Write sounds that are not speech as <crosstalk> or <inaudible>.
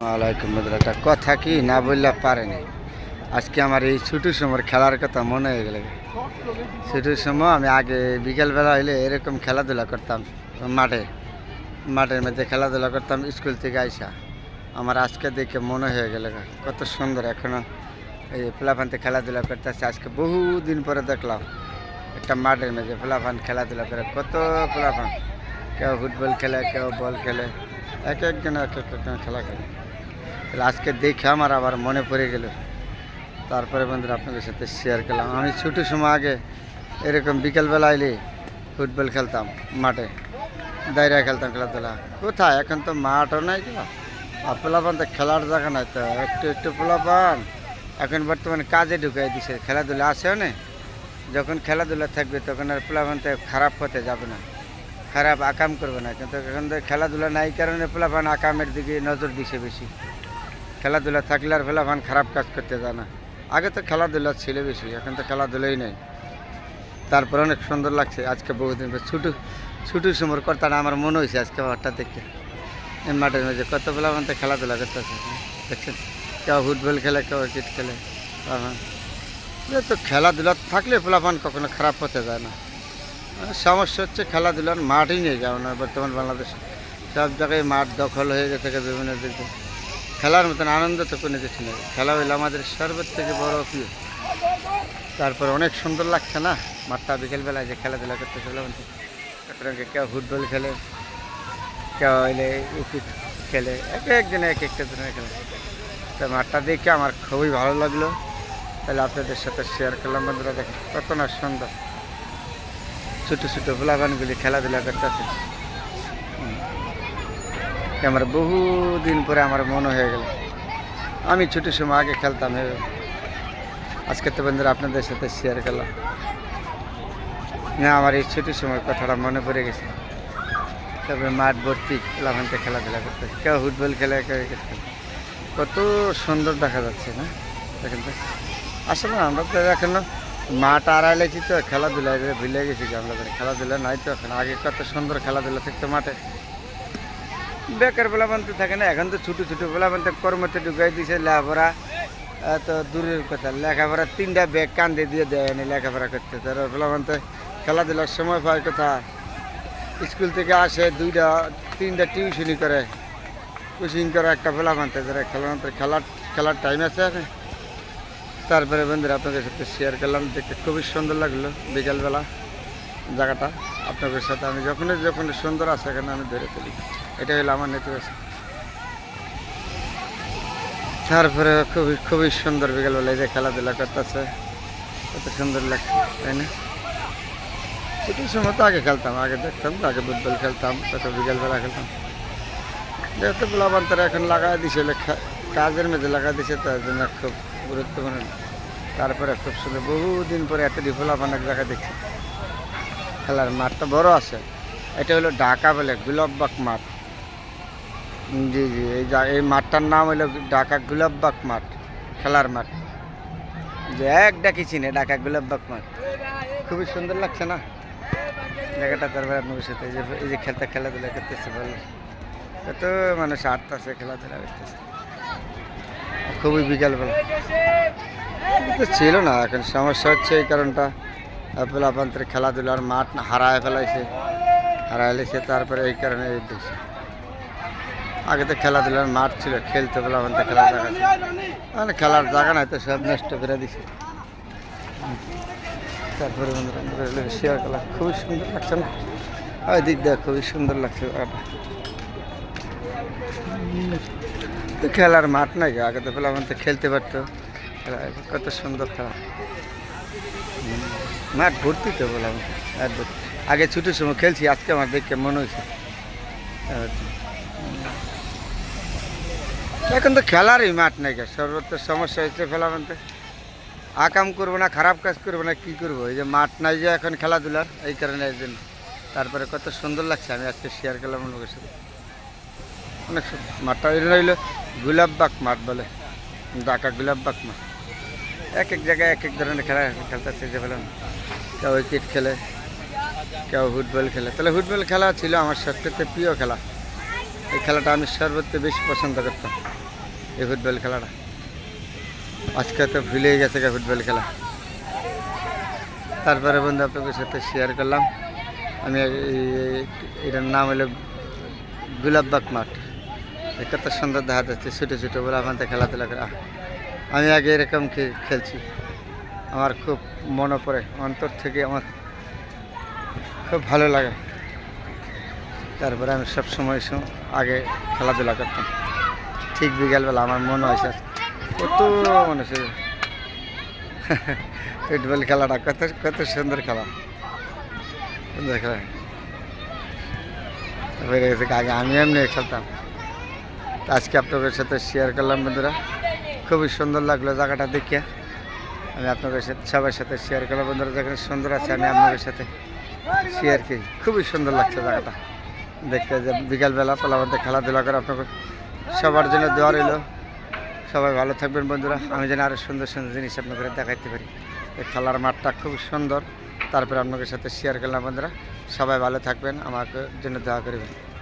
বন্ধুরা কথা কি না বললে পারেনি আজকে আমার এই ছুটির সময় খেলার কথা মনে হয়ে গেল। ছুটির সময় আমি আগে বিকেলবেলা হইলে এরকম খেলাধুলা করতাম, মাঠে। মাঠের মধ্যে খেলাধুলা করতাম, স্কুল থেকে আইসা। আমার আজকে দেখে মনে হয়ে গেল কত সুন্দর এখনও এই প্লাফানতে খেলাধুলা করতেছে। আজকে বহু দিন পরে দেখলাম, একটা মাঠের মধ্যে প্লাফান খেলাধুলা করে, কত প্লাফান কেউ ফুটবল খেলে, কেউ বল খেলে, এক একজন এক এক খেলা খেলে আজকে দেখে আমার আবার মনে পড়ে গেল। তারপরে বন্ধুরা আপনাদের সাথে শেয়ার করলাম। আমি ছুটির সময় আগে এরকম বিকেলবেলা এলে ফুটবল খেলতাম মাঠে। দায়রা খেলতাম খেলাধুলা। কোথায়? এখন তো মাঠও নাই তো। আর পোলাপান তো খেলার জায়গা নাই তো। একটু একটু পোলাপান। এখন বর্তমানে কাজে ঢুকাই দিছে। খেলাধুলা আসেও না যখন খেলাধুলা থাকবে তখন আর পোলাপান তো খারাপ পথে যাবে না। খারাপ আকাম করবে না। কিন্তু এখন তো খেলাধুলা নাই কারণে পোলাপান আকামের দিকে নজর দিছে বেশি। খেলাধুলা থাকলে আর পোলাপান খারাপ কাজ করতে যায় না। আগে তো খেলাধুলা ছিল বেশি, এখন তো খেলাধুলাই নেই। তারপর অনেক সুন্দর লাগছে। আজকে বহুদিন পর ছুটু ছুটির সময় কর্তাটা আমার মনে হয়েছে আজকে হঠাৎ দেখে। মাঠের মধ্যে কত পোলাপান তো খেলাধুলা করতেছে, দেখছেন? কেউ ফুটবল খেলে, কেউ ক্রিকেট খেলে তো খেলাধুলা থাকলে পোলাপান কখনো খারাপ হতে যায় না। সমস্যা হচ্ছে খেলাধুলার মাঠই নেই যেমন বর্তমান বাংলাদেশে। সব জায়গায় মাঠ দখল হয়ে গেছে বিভিন্ন দিকে খেলার মতন আনন্দ তো কোনো কিছু নেই। খেলা হইল আমাদের সর্বোচ্চ থেকে বড় প্রিয় তারপর অনেক সুন্দর লাগছে না? মাঠটা বিকেলবেলায় যে খেলাধুলা করতে চলে তারপরে কেউ ফুটবল খেলে, কেউ হইলে উইকেট খেলে, এক একজন এক একটা ধরনের খেলে। তো মাঠটা দেখে আমার খুবই ভালো লাগল। তাহলে আপনাদের সাথে শেয়ার করলাম বন্ধুরা, দেখেন কত না সুন্দর। ছোটো ছোটো গোলাবানগুলি খেলাধুলা করতেছে। আমার বহু দিন পরে আমার মনে হয়ে গেল। আমি ছুটির সময় আগে খেলতাম। আজকে তো বন্ধুরা আপনাদের সাথে শেয়ার করলাম। না, আমার এই ছুটির সময় কথাটা মনে পড়ে গেছে। তারপরে মাঠ ভর্তি লাভান্তে খেলাধুলা করতে। কেউ ফুটবল খেলে, কেউ কত সুন্দর দেখা যাচ্ছে, না? দেখেন তো। আসলে আমরা তো এখন মাঠ আড়াইলেছি তো, খেলাধুলায় ভুলে গেছি আমরা খেলাধুলা নাই তো। এখন আগে কত সুন্দর খেলাধুলা থাকতো মাঠে। বেকার বেলা বানতে থাকে না, এখন তো ছোটো ছোটো বেলা বানতে কর্মতে ঢুকাই দিছে লেখাপড়া। তো দূরের কথা, লেখাপড়া তিনটা ব্যাগ কান্দে দিয়ে দেয় নি লেখাপড়া করতে। তার বেলা বানতে খেলাধুলার সময় পায় কথা। স্কুল থেকে আসে দুইটা, তিনটা টিউশনি করে। কোচিং করে একটা বেলা বানতে যারা খেলা খেলার খেলার টাইম আছে তারপরে বন্ধুরা, আপনাদের সাথে শেয়ার করলাম, দেখতে খুবই সুন্দর লাগল বিকালবেলা জায়গাটা। আপনাদের সাথে আমি যখনই যখনই সুন্দর আছে, এখানে আমি ধরে তুলি। এটা হলো আমার নেতিবাচক। তারপরে খুবই খুবই সুন্দর বিকালবেলা এই যে খেলাধুলা করতেছে, কত সুন্দর লাগছে, তাই না? ছুটির সময় তো আগে খেলতাম, আগে দেখতাম, আগে ফুটবল খেলতাম কত বিকালবেলা খেলতাম। যেহেতু গোলাবান্তর এখন লাগাই দিছে কাজের মধ্যে লাগাই দিছে তার জন্য খুব গুরুত্বপূর্ণ। তারপরে খুব সুন্দর, বহুদিন পরে একটা ডিফোলাপ অনেক জায়গায় দেখছি। খেলার মাঠটা বড় আছে। এটা হলো ঢাকা বলে গুলাববাগ মাঠ। জি জি, এই এই মাঠটার নাম হলো ঢাকা গুলাববাগ মাঠ, খেলার মাঠ। যে এক ডাকি চিনে ঢাকা গুলাববাগ মাঠ। খুবই সুন্দর লাগছে না? জায়গাটা তারপরে আপনার সাথে, এই যে এই যে খেলতে, খেলাধুলা করতেছে ভালো কত মানুষ আটটাছে খেলাধুলা করতেছে। খুবই বিকালবেলা। তো ছিল না, এখন সমস্যা হচ্ছে এই কারণটা। আপেলাপান্তরে খেলাধুলার মাঠ হারায় ফেলাইছে, হারায় তারপরে এই কারণে এই আগে তো খেলাধুলার মাঠ ছিল, খেলতে পেলাপান্তে খেলার জায়গা ছিল মানে খেলার জায়গা নাই তো, সব নষ্ট করে দিছে। তারপরে বন্ধুরা শেয়ার করলাম। খুবই সুন্দর লাগছে না? ওই দিক দিয়ে খুবই সুন্দর লাগছে জায়গাটা তো খেলার মাঠ নাই আগে তো পেলাম তো খেলতে পারতো। খেলা কত সুন্দর খেলা। মাঠ ভর্তি তো বললাম মাঠ ভর্তি। আগে ছুটির সময় খেলছি, আজকে আমার দেখে মনে হয়েছে। এখন তো খেলারই মাঠ গে, সর্বত্র সমস্যা হচ্ছে ফেলা বলতে আকাম করব না, খারাপ কাজ করব না, কী করব? এই যে মাঠ নাই যে এখন খেলাধুলার, এই কারণে জন্য। তারপরে কত সুন্দর লাগছে, আমি আজকে শেয়ার করলাম লোকের সাথে। অনেক মাঠটা এটা হইল গুলাববাগ মাঠ বলে, ঢাকা গুলাববাগ মাঠ। এক এক জায়গায় এক এক ধরনের খেলা খেলতেছে যে বললাম কেউ উইকেট খেলে, কেউ ফুটবল খেলে। তাহলে ফুটবল খেলা ছিল আমার সবচেয়ে প্রিয় খেলা। এই খেলাটা আমি সর্বত্র বেশি পছন্দ করতাম, এই ফুটবল খেলাটা। আজকে তো ভুলেই গেছে গা ফুটবল খেলা। তারপরে বন্ধু আপনাদের সাথে শেয়ার করলাম। আমি এটার নাম হলো গুলাববাগ মাঠ। কত সুন্দর দেখা যাচ্ছে, ছোটো ছোটো বলে আমাদের খেলাধুলা করে। আমি আগে এরকম খেলছি। আমার খুব মনে পড়ে, অন্তর থেকে আমার খুব ভালো লাগে। তারপরে আমি সব সময় সম- আগে খেলাধুলা করতাম। ঠিক বিকালবেলা আমার মনে হয়েছে কত মনে হচ্ছে <laughs> ফুটবল খেলাটা কত কত সুন্দর খেলা। সুন্দর খেলা। তারপরে আগে আমি এমনি খেলতাম। আজকে আপনাদের সাথে শেয়ার করলাম বন্ধুরা। খুবই সুন্দর লাগল জায়গাটা দেখে। আমি আপনাদের সাথে, সবার সাথে শেয়ার করলাম বন্ধুরা, যেখানে সুন্দর আছে, আমি আপনাদের সাথে শেয়ার করি। খুবই সুন্দর লাগছে জায়গাটা। দেখতে যে বিকালবেলা মধ্যে খেলাধুলা করে আপনাকে সবার জন্য দোয়া রইল। সবাই ভালো থাকবেন বন্ধুরা। আমি যেন আরও সুন্দর সুন্দর জিনিস আপনাকে দেখাইতে পারি। এই খেলার মাঠটা খুব সুন্দর। তারপরে আপনাদের সাথে শেয়ার করলাম বন্ধুরা। সবাই ভালো থাকবেন। আমাকে জন্য দোয়া করবেন।